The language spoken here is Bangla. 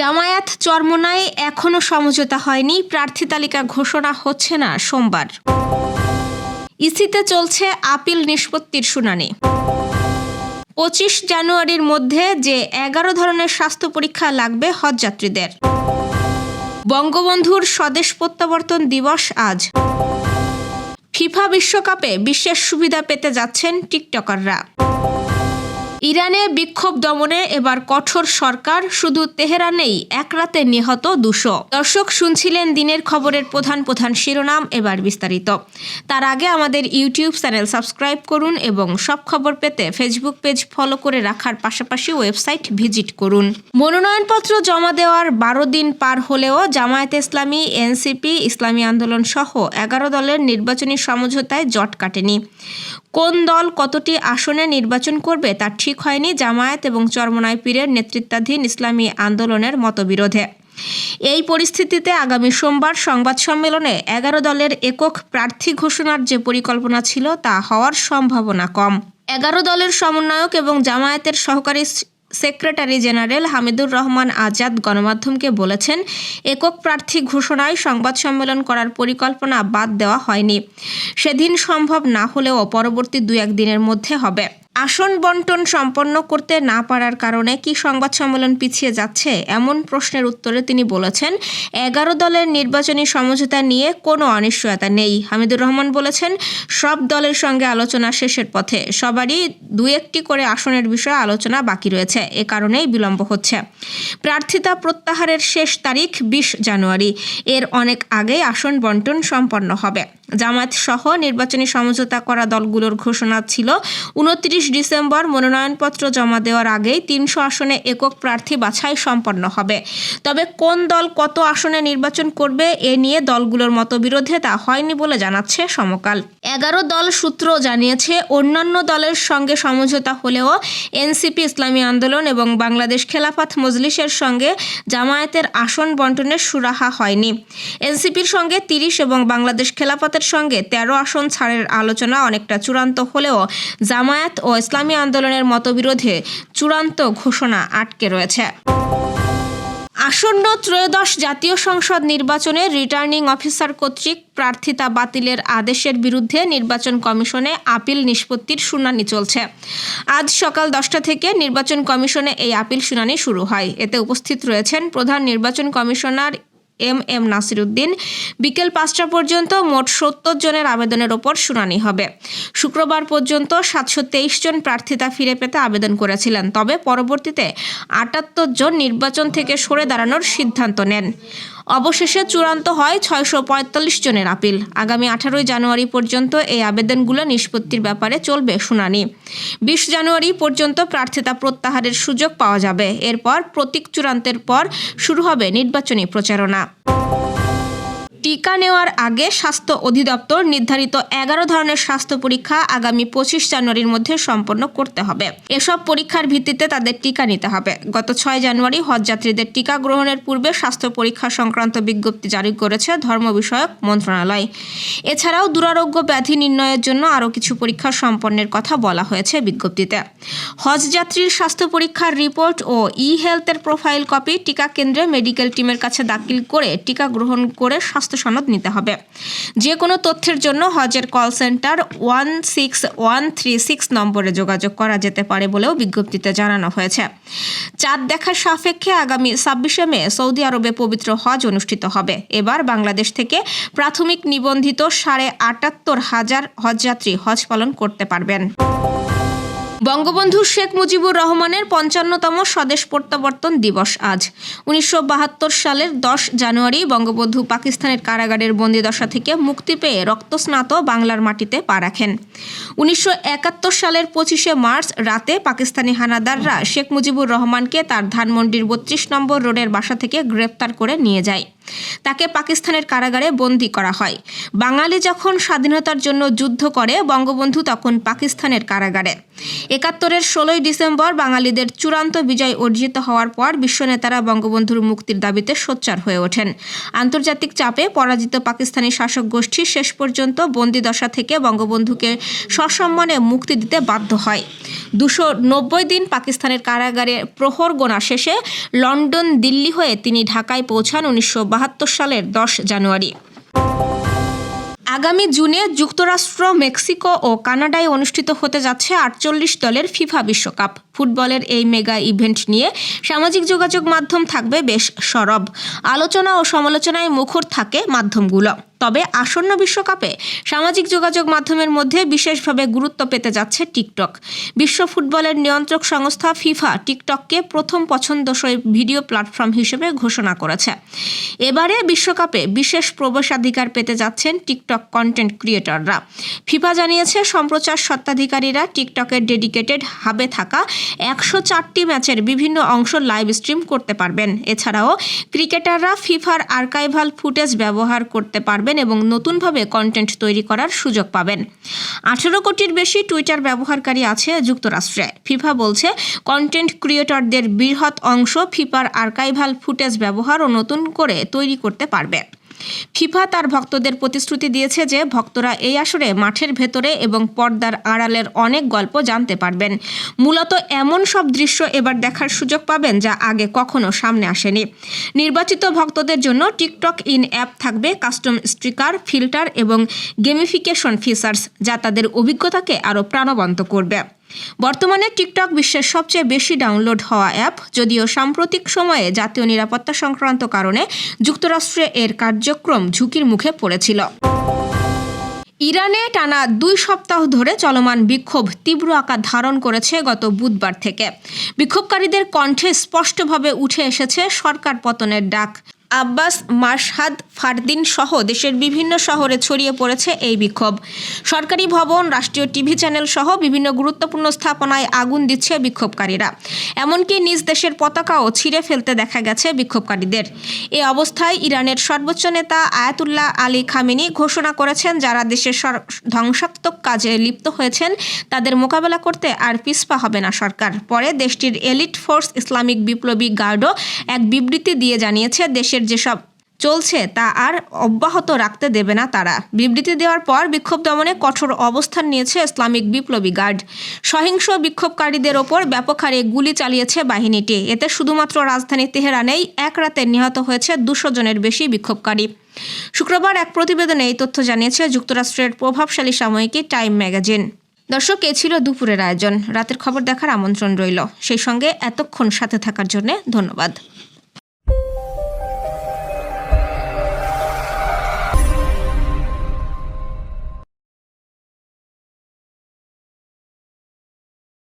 জামায়াত চরমোনায় এখনও সমঝোতা হয়নি। প্রার্থী তালিকা ঘোষণা হচ্ছে না সোমবার। ইসিতে চলছে আপিল নিষ্পত্তির শুনানি। পঁচিশ জানুয়ারির মধ্যে যে এগারো ধরনের স্বাস্থ্য পরীক্ষা লাগবে হজযাত্রীদের। বঙ্গবন্ধুর স্বদেশ প্রত্যাবর্তন দিবস আজ। ফিফা বিশ্বকাপে বিশেষ সুবিধা পেতে যাচ্ছেন টিকটকাররা। ইরানে বিক্ষোভ দমনে এবার কঠোর সরকার, শুধু তেহরানেই, এক রাতে নিহত দুশো। দর্শক শুনছিলেন দিনের খবরের প্রধান প্রধান শিরোনাম, এবার বিস্তারিত। তার আগে আমাদের ইউটিউব চ্যানেল সাবস্ক্রাইব করুন এবং সব খবর পেতে ফেসবুক পেজ ফলো করে রাখার পাশাপাশি ওয়েবসাইট ভিজিট করুন। মনোনয়নপত্র জমা দেওয়ার বারো দিন পার হলেও জামায়াতে ইসলামী, এনসিপি, ইসলামী আন্দোলন সহ এগারো দলের নির্বাচনী সমঝোতায় জট কাটেনি। কোন দল কতটি আসনে নির্বাচন করবে তা ঠিক হয়নি জামায়াত এবং চরমনাই পীরের নেতৃত্বাধীন ইসলামী আন্দোলনের মতবিরোধে। এই পরিস্থিতিতে আগামী সোমবার সংবাদ সম্মেলনে এগারো দলের একক প্রার্থী ঘোষণার যে পরিকল্পনা ছিল তা হওয়ার সম্ভাবনা কম। এগারো দলের সমন্বয়ক এবং জামায়াতের সহকারী সেক্রেটারি জেনারেল হামিদুর রহমান আজাদ গণমাধ্যমকে বলেছেন, একক প্রার্থী ঘোষণায় সংবাদ সম্মেলন করার পরিকল্পনা বাদ দেওয়া হয়নি। সেদিন সম্ভব না হলেও পরবর্তী দু একদিনের মধ্যে হবে। আসন বন্টন সম্পন্ন করতে না পারার কারণে কি সংবাদ সম্মেলন পিছিয়ে যাচ্ছে? এমন প্রশ্নের উত্তরে তিনি বলেছেন, এগারো দলের নির্বাচনী সমঝোতা নিয়ে কোনো অনিশ্চয়তা নেই। হামিদুর রহমান বলেছেন, সব দলের সঙ্গে আলোচনা শেষের পথে। সবারই দু একটি করে আসনের বিষয়ে আলোচনা বাকি রয়েছে। এ কারণেই বিলম্ব হচ্ছে। প্রার্থিতা প্রত্যাহারের শেষ তারিখ বিশ জানুয়ারি। এর অনেক আগেই আসন বন্টন সম্পন্ন হবে। জামায়াত সহ নির্বাচনী সমঝোতা করা দলগুলোর ঘোষণা ছিল। উনত্রিশ ডিসেম্বর মনোনয়নপত্র জমা দেওয়ার আগেই তিনশো আসনে একক প্রার্থী বাছাই সম্পন্ন হবে। তবে কোন দল কত আসনে নির্বাচন করবে এ নিয়ে দলগুলোর মতবিরোধে তা হয়নি বলে জানাচ্ছে সমকাল। এগারো দল সূত্র জানিয়েছে, অন্যান্য দলের সঙ্গে সমঝোতা হলেও এনসিপি ইসলামী আন্দোলন এবং বাংলাদেশ খেলাফাত মজলিসের সঙ্গে জামায়াতের আসন বন্টনের সুরাহা হয়নি। এনসিপির সঙ্গে তিরিশ এবং বাংলাদেশ খেলাফাতের সঙ্গে তেরো আসন ছাড়ের আলোচনা অনেকটা চূড়ান্ত হলেও জামায়াত ও ইসলামী আন্দোলনের মতবিরোধে চূড়ান্ত ঘোষণা আটকে রয়েছে। আসন্ন ত্রয়োদশ জাতীয় সংসদ নির্বাচনে রিটার্নিং অফিসার কর্তৃক প্রার্থিতা বাতিলের আদেশের বিরুদ্ধে নির্বাচন কমিশনে আপিল নিষ্পত্তির শুনানি চলছে। আজ সকাল দশটা থেকে নির্বাচন কমিশনে এই আপিল শুনানি শুরু হয়। এতে উপস্থিত রয়েছেন প্রধান নির্বাচন কমিশনার এম এম নাসিরুদ্দিন। বিকেল পাঁচটা পর্যন্ত মোট সত্তর জনের আবেদনের ওপর শুনানি হবে। শুক্রবার পর্যন্ত সাতশো তেইশ জন প্রার্থিতা ফিরে পেতে আবেদন করেছিলেন। তবে পরবর্তীতে আটাত্তর জন নির্বাচন থেকে সরে দাঁড়ানোর সিদ্ধান্ত নেন। অবশেষে চূড়ান্ত হয় ছয়শো পঁয়তাল্লিশ জনের আপিল। আগামী আঠারোই জানুয়ারি পর্যন্ত এই আবেদনগুলো নিষ্পত্তির ব্যাপারে চলবে শুনানি। বিশ জানুয়ারি পর্যন্ত প্রার্থিতা প্রত্যাহারের সুযোগ পাওয়া যাবে। এরপর প্রতীক চূড়ান্তের পর শুরু হবে নির্বাচনী প্রচারণা। টিকা নেওয়ার আগে স্বাস্থ্য অধিদপ্তর নির্ধারিত এগারো ধরনের স্বাস্থ্য পরীক্ষা আগামী পঁচিশ জানুয়ারির মধ্যে সম্পন্ন করতে হবে। এসব পরীক্ষার ভিত্তিতে তাদের টিকা নিতে হবে। গত ছয় জানুয়ারি হজযাত্রীদের টিকা গ্রহণের পূর্বে স্বাস্থ্য পরীক্ষা সংক্রান্ত বিজ্ঞপ্তি জারি করেছে ধর্ম বিষয়ক মন্ত্রণালয়। এছাড়াও দুরারোগ্য ব্যাধি নির্ণয়ের জন্য আরও কিছু পরীক্ষা সম্পন্নের কথা বলা হয়েছে বিজ্ঞপ্তিতে। হজযাত্রীর স্বাস্থ্য পরীক্ষার রিপোর্ট ও ই হেলথের প্রোফাইল কপি টিকা কেন্দ্রে মেডিকেল টিমের কাছে দাখিল করে টিকা গ্রহণ করে স্বাস্থ্য সনদ নিতে হবে। যে কোনো তথ্যের জন্য হজের call center one six one three six নম্বরে যোগাযোগ করা যেতে পারে বলেও বিজ্ঞপ্তিতে জানানো হয়েছে। চাঁদ দেখার সাপেক্ষে আগামী ছাব্বিশে মে সৌদি আরবে পবিত্র হজ অনুষ্ঠিত হবে। এবার বাংলাদেশ থেকে প্রাথমিক নিবন্ধিত সাড়ে আটাত্তর হাজার হজযাত্রী হজ পালন করতে পারবেন। বঙ্গবন্ধু শেখ মুজিবুর রহমানের পঞ্চান্নতম স্বদেশ প্রত্যাবর্তন দিবস আজ। উনিশশো বাহাত্তর সালের দশ জানুয়ারি বঙ্গবন্ধু পাকিস্তানের কারাগারের বন্দিদশা থেকে মুক্তি পেয়ে রক্তস্নাত বাংলার মাটিতে পা রাখেন। উনিশশো একাত্তর সালের পঁচিশে মার্চ রাতে পাকিস্তানি হানাদাররা শেখ মুজিবুর রহমানকে তার ধানমন্ডির বত্রিশ নম্বর রোডের বাসা থেকে গ্রেপ্তার করে নিয়ে যায়। তাকে পাকিস্তানের কারাগারে বন্দি করা হয়। বাঙালি যখন স্বাধীনতার জন্য যুদ্ধ করে, বঙ্গবন্ধু তখন পাকিস্তানের কারাগারে। একাত্তরের ষোলোই ডিসেম্বর বাঙালিদের চূড়ান্ত বিজয় অর্জিত হওয়ার পর বিশ্বনেতারা বঙ্গবন্ধুর মুক্তির দাবিতে সোচ্চার হয়ে ওঠেন। আন্তর্জাতিক চাপে পরাজিত পাকিস্তানি শাসক গোষ্ঠী শেষ পর্যন্ত বন্দিদশা থেকে বঙ্গবন্ধুকে সসম্মানে মুক্তি দিতে বাধ্য হয়। দুশো নব্বই দিন পাকিস্তানের কারাগারে প্রহর গোনা শেষে লন্ডন দিল্লি হয়ে তিনি ঢাকায় পৌঁছান উনিশশো বাহাত্তর সালের দশ জানুয়ারি। আগামী জুনে যুক্তরাষ্ট্র, মেক্সিকো ও কানাডায় অনুষ্ঠিত হতে যাচ্ছে আটচল্লিশ দলের ফিফা বিশ্বকাপ। ফুটবলের এই মেগা ইভেন্ট নিয়ে সামাজিক যোগাযোগ মাধ্যম থাকবে বেশ সরব। আলোচনা ও সমালোচনায় মুখর থাকে মাধ্যমগুলো। তবে আসন্ন বিশ্বকাপে সামাজিক যোগাযোগ মাধ্যমের মধ্যে বিশেষভাবে গুরুত্ব পেতে যাচ্ছে টিকটক। বিশ্ব ফুটবলের নিয়ন্ত্রক সংস্থা ফিফা টিকটককে প্রথম পছন্দসই ভিডিও প্ল্যাটফর্ম হিসেবে ঘোষণা করেছে। এবারে বিশ্বকাপে বিশেষ প্রবেশাধিকার পেতে যাচ্ছেন টিকটক কন্টেন্ট ক্রিয়েটররা। ফিফা জানিয়েছে, সম্প্রচার সত্ত্বাধিকারীরা টিকটকের ডেডিকেটেড হাবে থাকা একশো চারটি ম্যাচের বিভিন্ন অংশ লাইভ স্ট্রিম করতে পারবেন। এছাড়াও ক্রিকেটাররা ফিফার আর্কাইভাল ফুটেজ ব্যবহার করতে পারবেন এবং নতুনভাবে কন্টেন্ট তৈরি করার সুযোগ পাবেন। আঠেরো কোটির বেশি টুইটার ব্যবহারকারী আছে যুক্তরাষ্ট্রে। ফিফা বলছে কন্টেন্ট ক্রিয়েটরদের বৃহৎ অংশ ফিফার আর্কাইভাল ফুটেজ ব্যবহার ও নতুন করে তৈরি করতে পারবে। ফিফা তার ভক্তদের প্রতিশ্রুতি দিয়েছে যে ভক্তরা এই আসরে মাঠের ভেতরে এবং পর্দার আড়ালের অনেক গল্প জানতে পারবেন। মূলত এমন সব দৃশ্য এবার দেখার সুযোগ পাবেন যা আগে কখনো সামনে আসেনি। নির্বাচিত ভক্তদের জন্য টিকটক ইন অ্যাপ থাকবে কাস্টম স্টিকার, ফিল্টার এবং গেমিফিকেশন ফিচার্স যা তাদের অভিজ্ঞতাকে আরও প্রাণবন্ত করবে। বর্তমানে টিকটক বিশ্বের সবচেয়ে বেশি ডাউনলোড হওয়া অ্যাপ, যদিও সাম্প্রতিক সময়ে জাতীয় নিরাপত্তা সংক্রান্ত কারণে যুক্তরাষ্ট্রে এর কার্যক্রম ঝুঁকির মুখে পড়েছিল। ইরানে টানা দুই সপ্তাহ ধরে চলমান বিক্ষোভ তীব্র আকার ধারণ করেছে গত বুধবার থেকে। বিক্ষোভকারীদের কণ্ঠে স্পষ্টভাবে উঠে এসেছে সরকার পতনের ডাক। আব্বাস মাসহাদ ফারদিন সহ দেশের বিভিন্ন শহরে ছড়িয়ে পড়েছে এই বিক্ষোভ। সরকারি ভবন, রাষ্ট্রীয় টিভি চ্যানেল সহ বিভিন্ন গুরুত্বপূর্ণ স্থাপনায় আগুন দিচ্ছে বিক্ষোভকারীরা। এমনকি নিজ দেশের পতাকাও ছিঁড়ে ফেলতে দেখা গেছে বিক্ষোভকারীদের। এ অবস্থায় ইরানের সর্বোচ্চ নেতা আয়াতুল্লাহ আলী খামিনি ঘোষণা করেছেন, যারা দেশের ধ্বংসাত্মক কাজে লিপ্ত হয়েছেন, তাদের মোকাবেলা করতে আর পিসপা হবে না সরকার। পরে দেশটির এলিট ফোর্স ইসলামিক বিপ্লবী গার্ডও এক বিবৃতি দিয়ে জানিয়েছে, দেশের যেসব চলছে তা আর অব্যাহত রাখতে দেবে না তারা। বিবৃতি দেওয়ার পর বিক্ষোভ দমনে কঠোর অবস্থান নিয়েছে ইসলামিক বিপ্লবী গার্ড। সহিংস বিক্ষোভকারীদের ওপর ব্যাপক হারে গুলি চালিয়েছে বাহিনীটি। এতে শুধুমাত্র রাজধানী তেহরানেই এক রাতে নিহত হয়েছে দুশো জনের বেশি বিক্ষোভকারী। শুক্রবার এক প্রতিবেদনে এই তথ্য জানিয়েছে যুক্তরাষ্ট্রের প্রভাবশালী সাময়িকী টাইম ম্যাগাজিন। দর্শক, এ ছিল দুপুরের আয়োজন। রাতের খবর দেখার আমন্ত্রণ রইল। সেই সঙ্গে এতক্ষণ সাথে থাকার জন্য ধন্যবাদ।